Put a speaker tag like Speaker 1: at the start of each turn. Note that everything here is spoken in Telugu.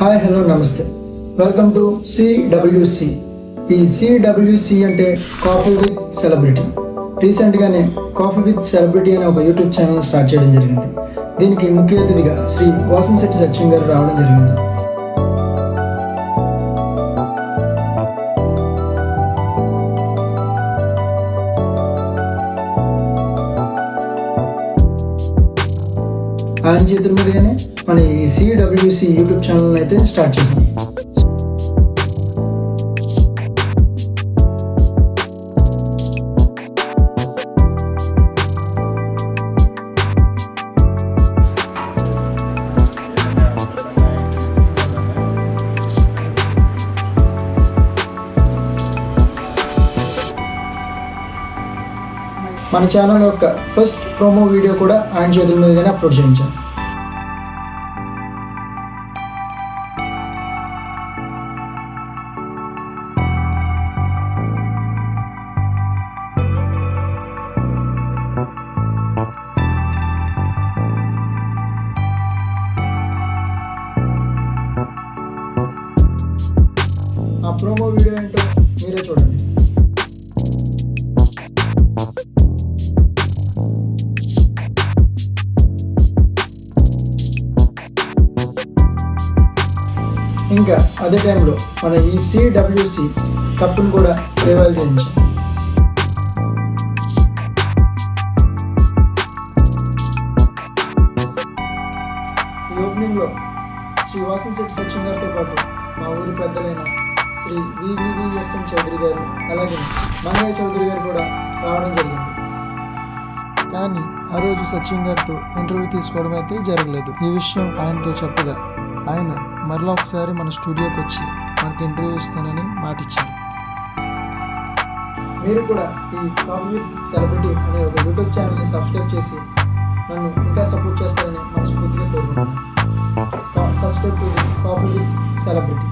Speaker 1: Hi hello namaste welcome to CWC ఈ సిడబ్ల్యూసి అంటే కాఫీ విత్ సెలబ్రిటీ రీసెంట్గానే కాఫీ విత్ సెలబ్రిటీ అనే ఒక యూట్యూబ్ ఛానల్ స్టార్ట్ చేయడం జరిగింది. దీనికి ముఖ్య అతిథిగా శ్రీ వాసన్ శెట్టి సత్యం గారు రావడం జరిగింది. ఆయన చేతుల మీదుగానే మన ఈ సిడబ్ల్యూసి యూట్యూబ్ ఛానల్ అయితే స్టార్ట్ చేశాం. మన ఛానల్ యొక్క ఫస్ట్ ప్రోమో వీడియో కూడా ఆయన చేతుల మీదుగానే అప్లోడ్ చేయించాను ఆ ప్రోమో వీడియో ఏంటో మీరే చూడండి. ఇంకా అదే టైంలో మన ఈ సిడబ్ల్యూసి కప్పును కూడా రివైల్ చేయించాం. ఈ ఓపెనింగ్లో శ్రీ వాసన్ శెట్టి సచిన్ గారితో పాటు మా ఊరి పెద్దలైన శ్రీ వివివిఎస్ఎం చౌదరి గారు అలాగే మంగయ్య చౌదరి గారు కూడా రావడం జరిగింది. కానీ ఆ రోజు సచిన్ గారితో ఇంటర్వ్యూ తీసుకోవడం అయితే జరగలేదు. ఈ విషయం ఆయనతో చెప్పగా ఆయన మరలా ఒకసారి మన స్టూడియోకి వచ్చి మనకి ఇంటర్వ్యూ ఇస్తానని మాటిచ్చారు. మీరు కూడా ఈ కాఫీ విత్ సెలబ్రిటీ అనే ఒక యూట్యూబ్ ఛానల్ని సబ్స్క్రైబ్ చేసి నన్ను ఇంకా సపోర్ట్ చేస్తారని మనస్ఫూర్తిగా కోరుకుంటున్నాను. Subscribe to coffee with celebrity.